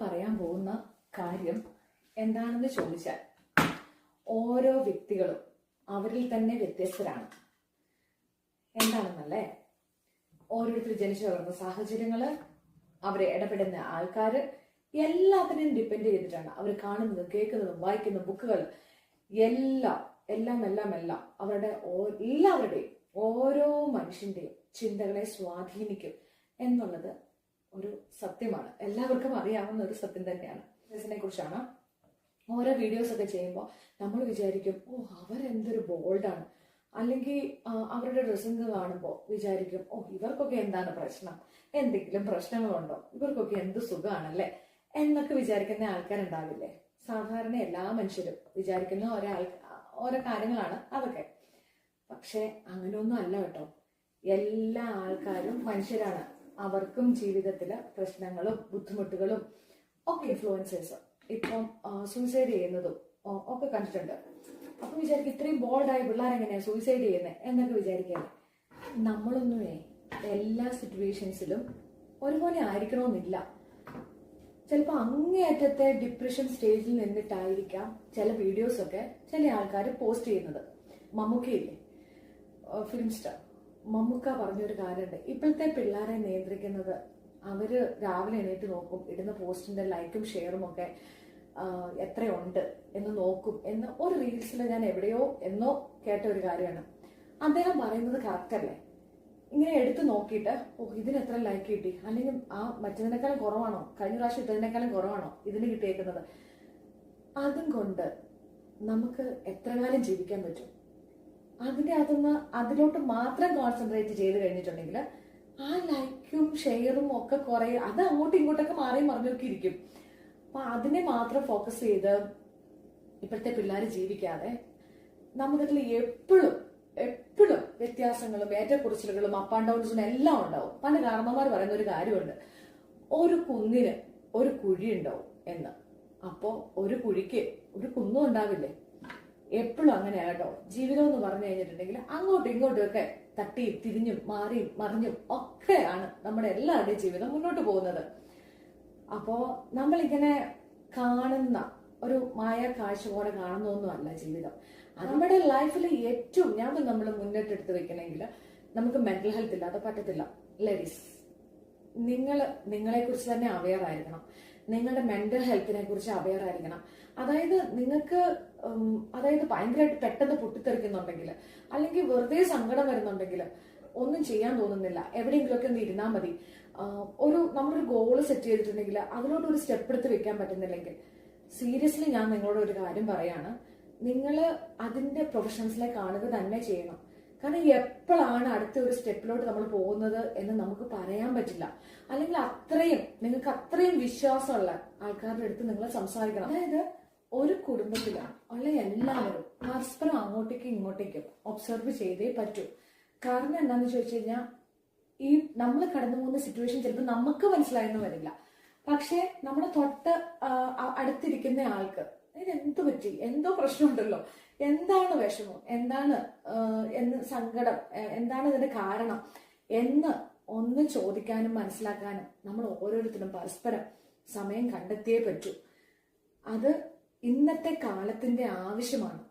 പറയാൻ പോകുന്ന കാര്യം എന്താണെന്ന് ചോദിച്ചാൽ ഓരോ വ്യക്തികളും അവരിൽ തന്നെ വ്യത്യസ്തരാണ്. എന്താണെന്നല്ലേ? ഓരോരുത്തർ ജനിച്ചു വളർന്ന സാഹചര്യങ്ങൾ അവരെ ഇടപെടുന്ന ആൾക്കാര് എല്ലാത്തിനെയും ഡിപ്പെൻഡ് ചെയ്തിട്ടാണ്. അവർ കാണുന്നതും കേൾക്കുന്നതും വായിക്കുന്ന ബുക്കുകൾ എല്ലാം എല്ലാം എല്ലാം എല്ലാം അവരുടെ എല്ലാവരുടെയും ഓരോ മനുഷ്യന്റെയും ചിന്തകളെ സ്വാധീനിക്കും എന്നുള്ളത് ഒരു സത്യമാണ്. എല്ലാവർക്കും അറിയാവുന്ന ഒരു സത്യം തന്നെയാണ്. ബിസിനെ കുറിച്ചാണ്. ഓരോ വീഡിയോസ് ഒക്കെ ചെയ്യുമ്പോൾ നമ്മൾ വിചാരിക്കും ഓ അവരെന്തൊരു ബോൾഡാണ് അല്ലെങ്കിൽ അവരുടെ ഡ്രസ്സിങ് കാണുമ്പോൾ വിചാരിക്കും ഓ ഇവർക്കൊക്കെ എന്താണ് പ്രശ്നം? എന്തെങ്കിലും പ്രശ്നങ്ങളുണ്ടോ? ഇവർക്കൊക്കെ എന്ത് സുഖമാണല്ലേ എന്നൊക്കെ വിചാരിക്കുന്ന ആൾക്കാരുണ്ടാവില്ലേ? സാധാരണ എല്ലാ മനുഷ്യരും വിചാരിക്കുന്ന ഓരോ ഓരോ കാര്യങ്ങളാണ് അതൊക്കെ. പക്ഷെ അങ്ങനെയൊന്നും അല്ല കേട്ടോ. എല്ലാ ആൾക്കാരും മനുഷ്യരാണ്. അവർക്കും ജീവിതത്തിൽ പ്രശ്നങ്ങളും ബുദ്ധിമുട്ടുകളും ഒക്കെ ഇൻഫ്ലുവൻസേഴ്സ് ഇപ്പം സൂയിസൈഡ് ചെയ്യുന്നതും ഒക്കെ കണ്ടിട്ടുണ്ട്. അപ്പം വിചാരിക്കും ഇത്രയും ബോൾഡായ പിള്ളേരെങ്ങനെയാണ് സൂയിസൈഡ് ചെയ്യുന്നത് എന്നൊക്കെ വിചാരിക്കുന്നത് നമ്മളൊന്നുമേ എല്ലാ സിറ്റുവേഷൻസിലും ഒരുപോലെ ആയിരിക്കണമെന്നില്ല. ചിലപ്പോൾ അങ്ങേയറ്റത്തെ ഡിപ്രഷൻ സ്റ്റേജിൽ നിന്നിട്ടായിരിക്കാം ചില വീഡിയോസൊക്കെ ചില ആൾക്കാർ പോസ്റ്റ് ചെയ്യുന്നത്. മമ്മൂക്കയില്ലേ? ഫിലിം സ്റ്റാർ മമ്മൂക്ക പറഞ്ഞൊരു കാര്യമുണ്ട്. ഇപ്പോഴത്തെ പിള്ളേരെ നിയന്ത്രിക്കുന്നത് അവർ രാവിലെ എണീറ്റ് നോക്കും ഇടുന്ന പോസ്റ്റിന്റെ ലൈക്കും ഷെയറും ഒക്കെ എത്രയുണ്ട് എന്ന് നോക്കും എന്ന് ഒരു റീൽസിൽ ഞാൻ എവിടെയോ എന്നോ കേട്ട ഒരു കാര്യമാണ്. അദ്ദേഹം പറയുന്നത് കറക്റ്റല്ലേ ഇങ്ങനെ എടുത്തു നോക്കിയിട്ട് ഓ ഇതിന് എത്ര ലൈക്ക് കിട്ടി? അല്ലെങ്കിൽ ആ മറ്റതിനേക്കാളും കുറവാണോ? കഴിഞ്ഞ പ്രാവശ്യം ഇട്ടതിനേക്കാളും കുറവാണോ ഇതിന് കിട്ടിയേക്കുന്നത്? അതും കൊണ്ട് നമുക്ക് എത്ര കാലം ജീവിക്കാൻ പറ്റും? അതിന്റെ അതൊന്ന് അതിലോട്ട് മാത്രം കോൺസെൻട്രേറ്റ് ചെയ്ത് കഴിഞ്ഞിട്ടുണ്ടെങ്കിൽ ആ ലൈക്കും ഷെയറും ഒക്കെ കുറെ അത് അങ്ങോട്ടും ഇങ്ങോട്ടൊക്കെ മാറി മറിഞ്ഞൊക്കെ ഇരിക്കും. അപ്പൊ അതിനെ മാത്രം ഫോക്കസ് ചെയ്ത് ഇപ്പോഴത്തെ പിള്ളേർ ജീവിക്കാതെ നമ്മുടെ എപ്പോഴും എപ്പോഴും വ്യത്യാസങ്ങളും ഏറ്റക്കുറിച്ചിലുകളും അപ്പ് ആൻഡ് ഡൗൺസും എല്ലാം ഉണ്ടാവും. പണ്ട് കാരണന്മാർ പറയുന്ന ഒരു കാര്യമുണ്ട്. ഒരു കുന്നിന് ഒരു കുഴി ഉണ്ടാവും എന്ന്. അപ്പോ ഒരു കുഴിക്ക് ഒരു കുന്നും ഉണ്ടാവില്ലേ? എപ്പോഴും അങ്ങനെയാണ് കേട്ടോ. ജീവിതം എന്ന് പറഞ്ഞു കഴിഞ്ഞിട്ടുണ്ടെങ്കിൽ അങ്ങോട്ടും ഇങ്ങോട്ടും ഒക്കെ തട്ടിയും തിരിഞ്ഞും മാറിയും മറിഞ്ഞും ഒക്കെയാണ് നമ്മുടെ എല്ലാവരുടെയും ജീവിതം മുന്നോട്ട് പോകുന്നത്. അപ്പോ നമ്മളിങ്ങനെ കാണുന്ന ഒരു മായ കാഴ്ചപോടെ കാണുന്നൊന്നുമല്ല കാണുന്നൊന്നും ജീവിതം. നമ്മുടെ ലൈഫിൽ ഏറ്റവും ഞാൻ നമ്മൾ മുന്നിട്ടെടുത്ത് വെക്കണമെങ്കിൽ നമുക്ക് മെന്റൽ ഹെൽത്ത് ഇല്ലാതെ പറ്റത്തില്ല. ലേഡീസ് നിങ്ങൾ നിങ്ങളെ കുറിച്ച് തന്നെ അവയർ ആയിരിക്കണം. നിങ്ങളുടെ മെന്റൽ ഹെൽത്തിനെ കുറിച്ച് അവെയർ ആയിരിക്കണം. അതായത് നിങ്ങൾക്ക് അതായത് ഭയങ്കരമായിട്ട് പെട്ടെന്ന് പൊട്ടിത്തെറിക്കുന്നുണ്ടെങ്കിൽ അല്ലെങ്കിൽ വെറുതെ സങ്കടം വരുന്നുണ്ടെങ്കിൽ ഒന്നും ചെയ്യാൻ തോന്നുന്നില്ല. എവിടെയെങ്കിലുമൊക്കെ ഒന്ന് ഇരുന്നാൽ മതി. ഒരു നമ്മളൊരു ഗോൾ സെറ്റ് ചെയ്തിട്ടുണ്ടെങ്കിൽ അതിലോട്ട് ഒരു സ്റ്റെപ്പ് എടുത്ത് വെക്കാൻ പറ്റുന്നില്ലെങ്കിൽ സീരിയസ്ലി ഞാൻ നിങ്ങളോട് ഒരു കാര്യം പറയാണ്. നിങ്ങൾ അതിന്റെ പ്രൊഫഷൻസിലെ കാണുക തന്നെ ചെയ്യണം. കാരണം എപ്പോഴാണ് അടുത്ത ഒരു സ്റ്റെപ്പിലോട്ട് നമ്മൾ പോകുന്നത് എന്ന് നമുക്ക് പറയാൻ പറ്റില്ല. അല്ലെങ്കിൽ അത്രയും നിങ്ങൾക്ക് അത്രയും വിശ്വാസമുള്ള ആൾക്കാരുടെ അടുത്ത് നിങ്ങൾ സംസാരിക്കണം. അതായത് ഒരു കുടുംബത്തിലാണ് ഉള്ള എല്ലാവരും പരസ്പരം അങ്ങോട്ടേക്കും ഇങ്ങോട്ടേക്കും ഒബ്സർവ് ചെയ്തേ പറ്റൂ. കാരണം എന്താണെന്ന് ചോദിച്ചു കഴിഞ്ഞാൽ ഈ നമ്മൾ കടന്നു പോകുന്ന സിറ്റുവേഷൻ ചിലപ്പോൾ നമുക്ക് മനസ്സിലായെന്ന് വരില്ല. പക്ഷേ നമ്മുടെ തൊട്ട് അടുത്തിരിക്കുന്ന ആൾക്ക് ഇത് എന്ത് പറ്റി? എന്തോ പ്രശ്നമുണ്ടല്ലോ. എന്താണ് വിഷമം? എന്താണ് എന്ന് സങ്കടം? എന്താണ് ഇതിന്റെ കാരണം? എന്ന് ഒന്ന് ചോദിക്കാനും മനസ്സിലാക്കാനും നമ്മൾ ഓരോരുത്തരും പരസ്പരം സമയം കണ്ടെത്തിയേ പറ്റൂ. അത് ഇന്നത്തെ കാലത്തിന്റെ ആവശ്യമാണ്.